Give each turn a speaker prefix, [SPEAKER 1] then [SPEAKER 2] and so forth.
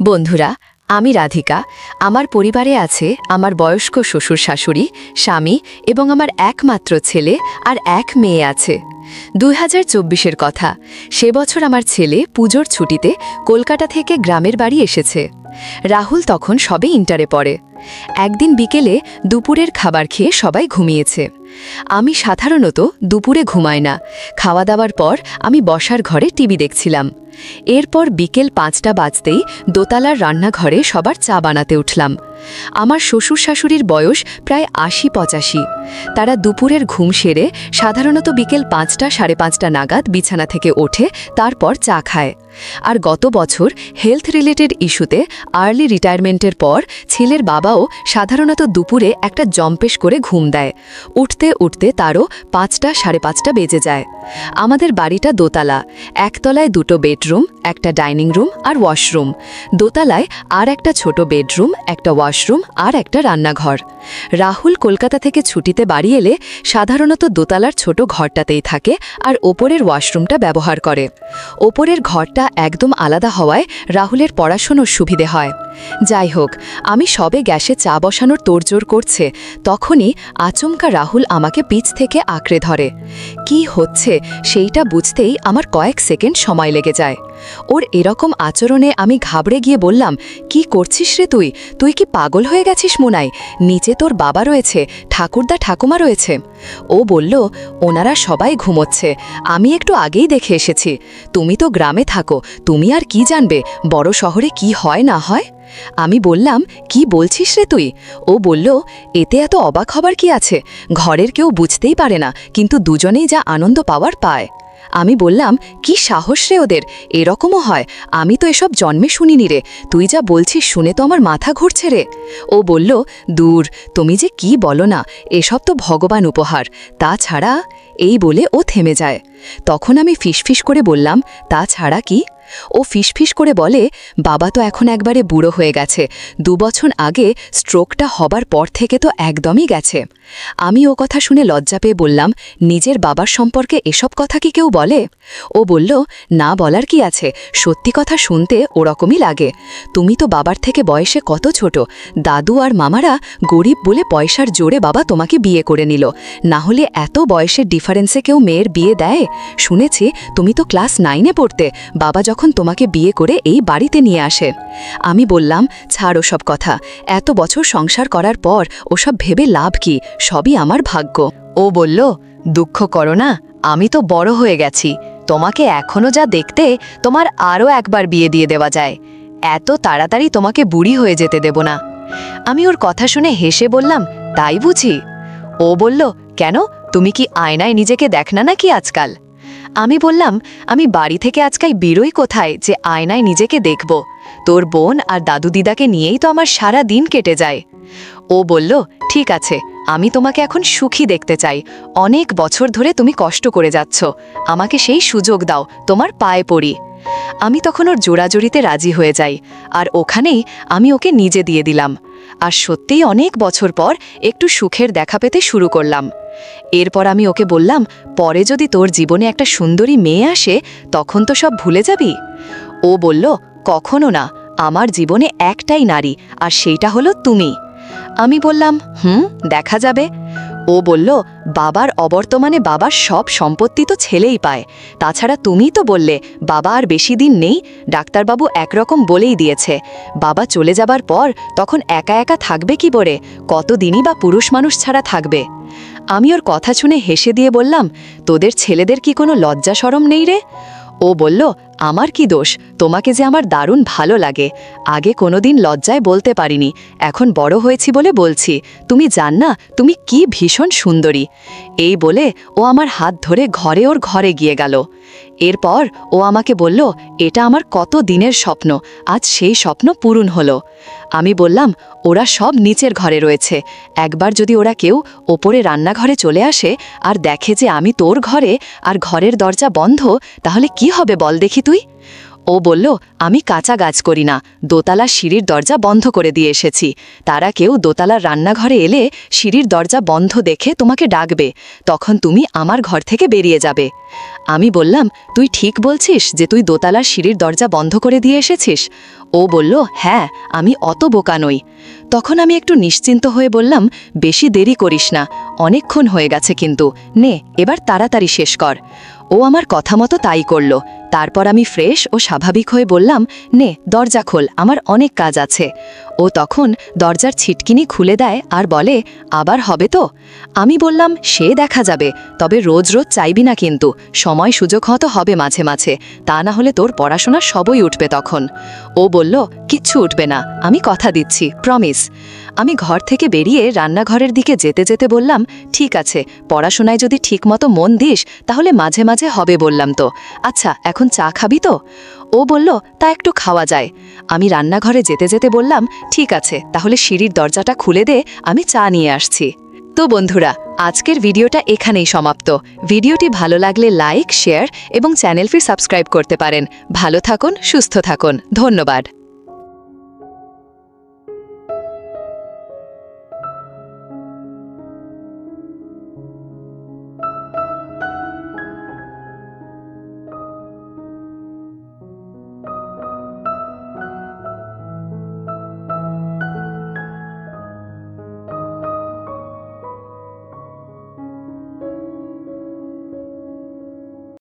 [SPEAKER 1] বন্ধুরা, আমি রাধিকা। আমার পরিবারে আছে আমার বয়স্ক শ্বশুর শাশুড়ি, স্বামী এবং আমার একমাত্র ছেলে আর এক মেয়ে আছে। দুই হাজার চব্বিশের কথা, সে বছর আমার ছেলে পুজোর ছুটিতে কলকাতা থেকে গ্রামের বাড়ি এসেছে। রাহুল তখন সবে ইন্টারে পড়ে। একদিন বিকেলে দুপুরের খাবার খেয়ে সবাই ঘুমিয়েছে। আমি সাধারণত দুপুরে ঘুমাই না। খাওয়া দাওয়ার পর আমি বসার ঘরে টিভি দেখছিলাম। এরপর বিকেল পাঁচটা বাজতেই দোতলার রান্নাঘরে সবার চা বানাতে উঠলাম। আমার শ্বশুর শাশুড়ির বয়স প্রায় আশি পঁচাশি তারা দুপুরের ঘুম সেরে সাধারণত বিকেল পাঁচটা সাড়ে পাঁচটা নাগাদ বিছানা থেকে ওঠে, তারপর চা খায়। আর গত বছর হেলথ রিলেটেড ইস্যুতে আর্লি রিটায়ারমেন্টের পর ছেলের বাবাও সাধারণত দুপুরে একটা জম্পেশ করে ঘুম দেয়। উঠতে উঠতে তারও পাঁচটা সাড়ে পাঁচটা বেজে যায়। আমাদের বাড়িটা দোতলা। একতলায় দুটো বেডরুম একটা ডাইনিং রুম আর ওয়াশরুম দোতলায় আর একটা ছোট বেডরুম একটা ওয়াশরুম আর একটা রান্নাঘর। রাহুল কলকাতা থেকে ছুটিতে বাড়ি এলে সাধারণত দোতলার ছোট ঘরটাতেই থাকে আর ওপরের ওয়াশরুমটা ব্যবহার করে। ওপরের ঘরটা একদম আলাদা হওয়ায় রাহুলের পড়াশোনার সুবিধে হয়। যাই হোক, আমি সবে গ্যাসে চা বসানোর তোড়জোড় করছে, তখনই আচমকা রাহুল আমাকে পিচ থেকে আঁকড়ে ধরে। কি হচ্ছে সেইটা বুঝতেই আমার কয়েক সেকেন্ড সময় লেগে যায়। ওর এরকম আচরণে আমি ঘাবড়ে গিয়ে বললাম, কি করছিস রে তুই? তুই কি পাগল হয়ে গেছিস মোনাই? নিচে তোর বাবা রয়েছে, ঠাকুরদা ঠাকুমা রয়েছে। ও বলল, ওনারা সবাই ঘুমোচ্ছে। আমি একটু আগেই দেখে এসেছি। তুমি তো গ্রামে থাকো, তুমি আর কি জানবে? বড় শহরে কি হয় না হয়? আমি বললাম, কি বলছিস রে তুই? ও বলল, এতে এত অবাক হবার কি আছে? ঘরের কেউ বুঝতেই পারে না, কিন্তু দুজনেই যা আনন্দ পাওয়ার পায়। আমি বললাম, কি সাহস রে ওদের? এরকমও হয়। আমি তো এসব জন্মে শুনিনি রে। তুই যা বলছিস শুনে তো আমার মাথা ঘুরছে রে। ও বলল, দূর, তুমি যে কি বলো না, এসব তো ভগবান উপহার। তাছাড়া এই বলে ও থেমে যায়। তখন আমি ফিসফিস করে বললাম তাছাড়া কি? ও ফিসফিস করে বলে, বাবা তো এখন একবারে বুড়ো হয়ে গেছে। দুবছর আগে স্ট্রোকটা হবার পর থেকে তো একদমই গেছে আমি ও কথা শুনে লজ্জা পেয়ে বললাম, নিজের বাবার সম্পর্কে এসব কথা কি কেউ বলে? ও বলল, না বলার কি আছে? সত্যি কথা শুনতে ওরকমই লাগে। তুমি তো বাবার থেকে বয়সে কত ছোট। দাদু আর মামারা গরিব বলে পয়সার জোরে বাবা তোমাকে বিয়ে করে নিল। না হলে এত বয়সের ডিফারেন্সে কেউ মেয়ের বিয়ে দেয়? শুনেছি তুমি তো ক্লাস নাইনে পড়তে। বাবা যখন তোমাকে বিয়ে করে এই বাড়িতে নিয়ে আসে। আমি বললাম, ছাড় ওসব কথা। এত বছর সংসার করার পর ওসব ভেবে লাভ কি? সবই আমার ভাগ্য। ও বলল, দুঃখ করো না, আমি তো বড় হয়ে গেছি। তোমাকে এখনও যা দেখতে তোমার আরও একবার বিয়ে দিয়ে দেওয়া যায়। এত তাড়াতাড়ি তোমাকে বুড়ি হয়ে যেতে দেব না। আমি ওর কথা শুনে হেসে বললাম, তাই বুঝি? ও বলল, কেন? তুমি কি আয়নায় নিজেকে দেখ না নাকি আজকাল? আমি বললাম, আমি বাড়ি থেকে আজকাল বেরোই কোথায় যে আয়নায় নিজেকে দেখব? তোর বোন আর দাদু দিদাকে নিয়েই তো আমার সারা দিন কেটে যায়। ও বলল, ঠিক আছে, আমি তোমাকে এখন সুখী দেখতে চাই। অনেক বছর ধরে তুমি কষ্ট করে যাচ্ছ। আমাকে সেই সুযোগ দাও, তোমার পায়ে পড়ি। আমি তখন ওর জোড়াজড়িতে রাজি হয়ে যাই, আর ওখানেই আমি ওকে নিজে দিয়ে দিলাম। আর সত্যিই অনেক বছর পর একটু সুখের দেখা পেতে শুরু করলাম। এরপর আমি ওকে বললাম, পরে যদি তোর জীবনে একটা সুন্দরী মেয়ে আসে, তখন তো সব ভুলে যাবি? ও বলল, কখনো না, আমার জীবনে একটাই নারী, আর সেইটা হলো তুমি। আমি বললাম, হুম, দেখা যাবে। ও বলল, বাবার অবর্তমানে বাবার সব সম্পত্তি তো ছেলেই পায়। তাছাড়া তুমিই তো বললে, বাবা আর বেশি দিন নেই, ডাক্তারবাবু একরকম বলেই দিয়েছে। বাবা চলে যাবার পর তখন একা একা থাকবে কি বলে কতদিনই বা পুরুষ মানুষ ছাড়া থাকবে? আমি ওর কথা শুনে হেসে দিয়ে বললাম, তোদের ছেলেদের কি কোনো লজ্জা সরম নেই রে? ও বলল আমার কি দোষ? তোমাকে যে আমার দারুণ ভালো লাগে। আগে কোনোদিন লজ্জায় বলতে পারিনি। এখন বড় হয়েছি বলে বলছি। তুমি জান না, তুমি কি ভীষণ সুন্দরী। এই বলে ও আমার হাত ধরে ঘরে ওর ঘরে গিয়ে গেল। এরপর ও আমাকে বলল, এটা আমার কত দিনের স্বপ্ন। আজ সেই স্বপ্ন পূরণ হলো। আমি বললাম, ওরা সব নিচের ঘরে রয়েছে। একবার যদি ওরা কেউ ওপরে রান্নাঘরে চলে আসে আর দেখে যে আমি তোর ঘরে আর ঘরের দরজা বন্ধ, তাহলে কি হবে বল দেখি তুই ও বলল, আমি কাঁচা গাছ করি না। দোতলার সিঁড়ির দরজা বন্ধ করে দিয়ে এসেছি। তারা কেউ দোতলার রান্নাঘরে এলে সিঁড়ির দরজা বন্ধ দেখে তোমাকে ডাকবে। তখন তুমি আমার ঘর থেকে বেরিয়ে যাবে। আমি বললাম, তুই ঠিক বলছিস যে তুই দোতলার সিঁড়ির দরজা বন্ধ করে দিয়ে এসেছিস? ও বলল হ্যাঁ আমি অত বোকা নই। তখন আমি একটু নিশ্চিন্ত হয়ে বললাম, বেশি দেরি করিস না। অনেকক্ষণ হয়ে গেছে কিন্তু। নে, এবার তাড়াতাড়ি শেষ কর। ও আমার কথা মতো তাই করল। তারপর আমি ফ্রেশ ও স্বাভাবিক হয়ে বললাম, নে, দরজা খোল, আমার অনেক কাজ আছে। ও তখন দরজার ছিটকিনি খুলে দেয় আর বলে, আবার হবে তো? আমি বললাম, সে দেখা যাবে, তবে রোজ রোজ চাইবি না কিন্তু, সময় সুযোগ হতো হবে মাঝে মাঝে, তা না হলে তোর পড়াশোনা সবই উঠবে তখন। ও বলল, কিচ্ছু উঠবে না, আমি কথা দিচ্ছি প্রমিস আমি ঘর থেকে বেরিয়ে রান্নাঘরের দিকে যেতে যেতে বললাম, ঠিক আছে, পড়াশোনায় যদি ঠিকমতো মন দিস, তাহলে মাঝে মাঝে হবে বললাম তো। আচ্ছা এখন চা খাবি তো? ও বলল, তা একটু খাওয়া যায়। আমি রান্নাঘরে যেতে যেতে বললাম, ঠিক আছে, তাহলে সিঁড়ির দরজাটা খুলে দে, আমি চা নিয়ে আসছি। তো বন্ধুরা, আজকের ভিডিওটা এখানেই সমাপ্ত। ভিডিওটি ভালো লাগলে লাইক, শেয়ার এবং চ্যানেলটি সাবস্ক্রাইব করতে পারেন। ভালো থাকুন, সুস্থ থাকুন। ধন্যবাদ।